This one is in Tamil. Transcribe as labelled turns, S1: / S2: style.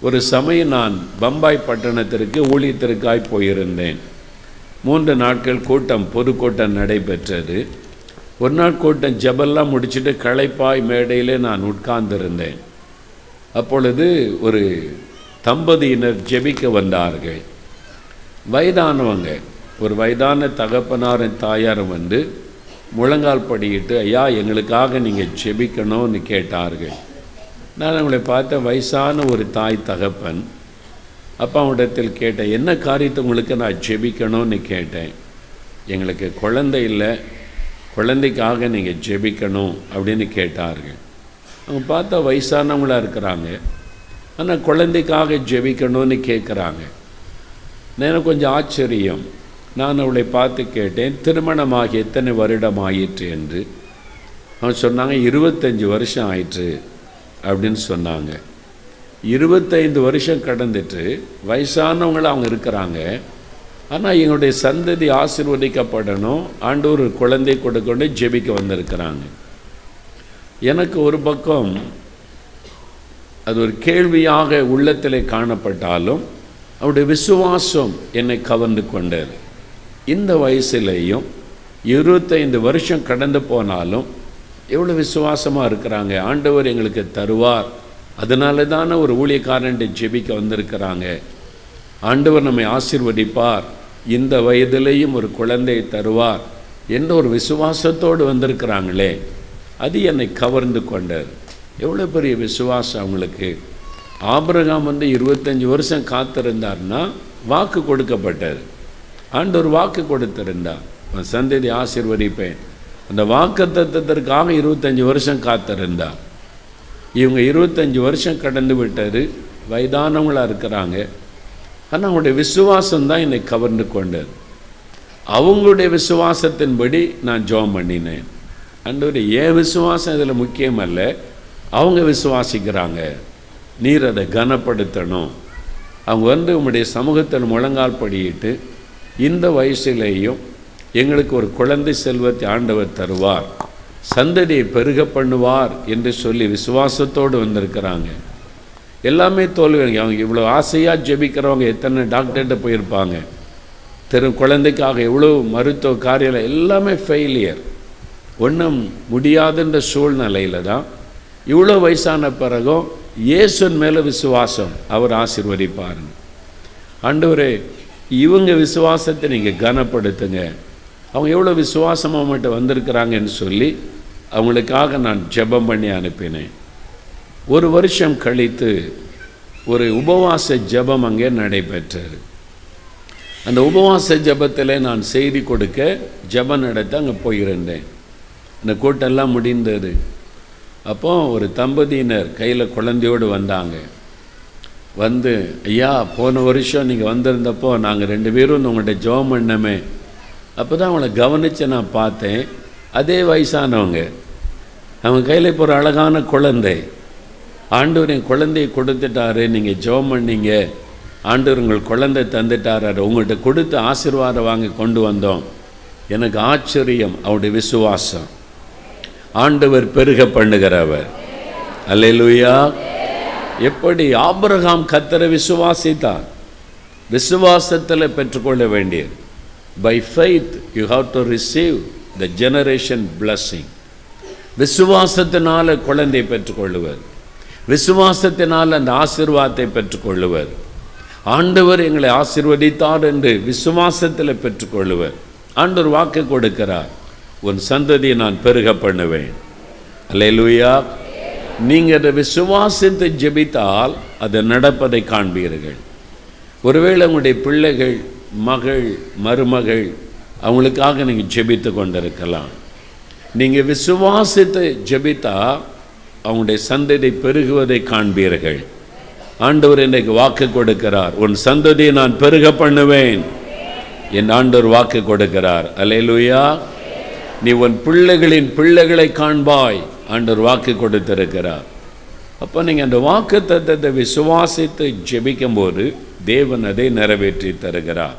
S1: ஒரு சமயம் நான் பம்பாய் பட்டணத்திற்கு ஊழியத்திற்காய் போயிருந்தேன். மூன்று நாட்கள் கூட்டம் பொதுக்கூட்டம் நடைபெற்றது. ஒரு நாள் கூட்டம் ஜபெல்லாம் முடிச்சுட்டு களைப்பாய் மேடையிலே நான் உட்கார்ந்திருந்தேன். அப்பொழுது ஒரு தம்பதியினர் ஜெபிக்க வந்தார்கள். வயதானவங்க ஒரு வயதான தகப்பனாரின் தாயாரும் வந்து முழங்கால் படியிட்டு ஐயா எங்களுக்காக நீங்கள் ஜெபிக்கணும்னு கேட்டார்கள். நான் அவங்களை பார்த்த வயசான ஒரு தாய் தகப்பன் அப்பாவிடத்தில் கேட்டேன் என்ன காரியத்தை உங்களுக்கு நான் ஜெபிக்கணும்னு கேட்டேன்? எங்களுக்கு குழந்தை இல்லை. குழந்தைக்காக நீங்கள் ஜெபிக்கணும் அப்படின்னு கேட்டார்கள். அவங்க பார்த்தா வயசானவங்களாக இருக்கிறாங்க. ஆனால் குழந்தைக்காக ஜெபிக்கணும்னு கேட்குறாங்க எனக்கு கொஞ்சம் ஆச்சரியம். நான் அவளை பார்த்து கேட்டேன் திருமணமாகி எத்தனை வருடம் ஆயிற்று? என்று. அவன் சொன்னாங்க இருபத்தஞ்சி வருஷம் ஆயிற்று. அப்படின்னு சொன்னாங்க. இருபத்தைந்து வருஷம் கடந்துட்டு வயசானவங்களும் அவங்க இருக்கிறாங்க. ஆனால் எங்களுடைய சந்ததி ஆசிர்வதிக்கப்படணும். ஆண்டு ஒரு குழந்தை கொடுக்கணும் ஜெபிக்க வந்திருக்கிறாங்க. எனக்கு ஒரு பக்கம் அது ஒரு கேள்வியாக உள்ளத்தில் காணப்பட்டாலும் அவருடைய விசுவாசம் என்னை கவர்ந்து கொண்டது. இந்த வயசுலேயும் இருபத்தைந்து வருஷம் கடந்து போனாலும் எவ்வளோ விசுவாசமாக இருக்கிறாங்க? ஆண்டவர் எங்களுக்கு தருவார். அதனால தானே ஒரு ஊழியக்காரன்ட்டு ஜெபிக்க வந்திருக்கிறாங்க. ஆண்டவர் நம்மை ஆசிர்வதிப்பார். இந்த வயதிலேயும் ஒரு குழந்தையை தருவார் என்ற ஒரு விசுவாசத்தோடு வந்திருக்கிறாங்களே. அது என்னை கவர்ந்து கொண்டது. எவ்வளோ பெரிய விசுவாசம் அவங்களுக்கு. ஆபிரகாம் வந்து இருபத்தஞ்சி வருஷம் காத்திருந்தார்னா வாக்கு கொடுக்கப்பட்டார் ஆண்டவர் வாக்கு கொடுத்திருந்தார். சந்ததி ஆசீர்வதிப்பேன். அந்த வாக்கு தத்துவத்திற்காக இருபத்தஞ்சி வருஷம் காத்திருந்தார். இவங்க இருபத்தஞ்சி வருஷம் கடந்து விட்டார் வயதானவங்களாக இருக்கிறாங்க. ஆனால் அவங்களுடைய விசுவாசம் தான் என்னை கவர்ந்து கொண்டது. அவங்களுடைய விசுவாசத்தின்படி நான் ஜெபம் பண்ணினேன். அண்டவர் ஏன் விசுவாசம் இதில் முக்கியம் அல்ல அவங்க விசுவாசிக்கிறாங்க. நீர் அதை கனப்படுத்தணும். அவங்க வந்து உங்களுடைய சமூகத்தில் முழங்கால் படியிட்டு இந்த வயசுலேயும் எங்களுக்கு ஒரு குழந்தை செல்வத்தை ஆண்டவர் தருவார். சந்ததியை பெருக பண்ணுவார் என்று சொல்லி விசுவாசத்தோடு வந்திருக்கிறாங்க. எல்லாமே தோல்வி அவங்க இவ்வளோ ஆசையாக ஜெபிக்கிறவங்க எத்தனை டாக்டர்கிட்ட போயிருப்பாங்க. தெரு குழந்தைக்காக எவ்வளோ மருத்துவ காரியம் எல்லாமே ஃபெயிலியர் ஒன்றும் முடியாதுன்ற சூழ்நிலையில் தான் இவ்வளோ வயசான பிறகும் இயேசுன் மேலே விசுவாசம். அவர் ஆசீர்வதிப்பாருங்க ஆண்டவரே இவங்க விசுவாசத்தை நீங்கள் கனப்படுத்துங்க. அவங்க எவ்வளோ விசுவாசமாக அவங்கள்ட்ட வந்திருக்கிறாங்கன்னு சொல்லி அவங்களுக்காக நான் ஜெபம் பண்ணி அனுப்பினேன். ஒரு வருஷம் கழித்து ஒரு உபவாச ஜெபம் அங்கே நடைபெற்றது. அந்த உபவாச ஜெபத்தில் நான் செய்தி கொடுக்க ஜெபம் நடத்த அங்கே போயிருந்தேன். அந்த கூட்டெல்லாம் முடிந்தது. அப்போ ஒரு தம்பதியினர் கையில் குழந்தையோடு வந்தாங்க. வந்து ஐயா போன வருஷம் நீங்கள் வந்திருந்தப்போ நாங்கள் ரெண்டு பேரும் உங்கள்கிட்ட ஜெபம் பண்ணமே. அப்போ தான் அவனை கவனித்து நான் பார்த்தேன். அதே வயசானவங்க. அவங்க கையில் இப்போ ஒரு அழகான குழந்தை. ஆண்டவர் என் குழந்தையை கொடுத்துட்டாரு நீங்கள் ஜெபம் பண்ணீங்க. ஆண்டவர் உங்கள் குழந்தை தந்துட்டாரு உங்கள்கிட்ட கொடுத்து ஆசீர்வாதம் வாங்கி கொண்டு வந்தோம். எனக்கு ஆச்சரியம் அவருடைய விசுவாசம். ஆண்டவர் பெருக பண்ணுகிறவர். அல்லேலூயா. எப்படி? ஆபிரகாம் கத்தரை விசுவாசித்தான். விசுவாசத்தில் பெற்றுக்கொள்ள வேண்டியது. By faith you have to receive the generation blessing விசுவாசத்தினால் குழந்தை பெற்றுக்கொள்ளுவர். விசுவாசத்தினால் அந்த ஆசிர்வாதத்தை பெற்றுக்கொள்ளுவர். ஆண்டவர் எங்களை ஆசிர்வதித்தார் என்று விசுவாசத்தில் பெற்றுக்கொள்ளுவர். ஆண்டவர் வாக்கு கொடுக்கிறார். உன் சந்ததியை நான் பெருக பண்ணுவேன். அல்லேலூயா. நீங்கள் அதை விசுவாசத்தை ஜெபித்தால் அது நடப்பதை காண்பீர்கள். ஒருவேளை உங்களுடைய பிள்ளைகள் மகள் மருமகள் அவங்களுக்காக நீங்கள் ஜெபித்து கொண்டிருக்கலாம். நீங்கள் விசுவாசித்து ஜெபித்தா அவங்களுடைய சந்ததி பெருகுவதை காண்பீர்கள். ஆண்டவர் இன்றைக்கு வாக்கு கொடுக்கிறார். உன் சந்ததியை நான் பெருக பண்ணுவேன். என் ஆண்டவர் வாக்கு கொடுக்கிறார். அலையலுயா நீ உன் பிள்ளைகளின் பிள்ளைகளை காண்பாய். ஆண்டவர் வாக்கு கொடுத்திருக்கிறார். அப்போ நீங்கள் அந்த வாக்கு தத்தத்தை விசுவாசித்து ஜெபிக்கும்போது தேவன் அதை நிறைவேற்றி தருகிறார்.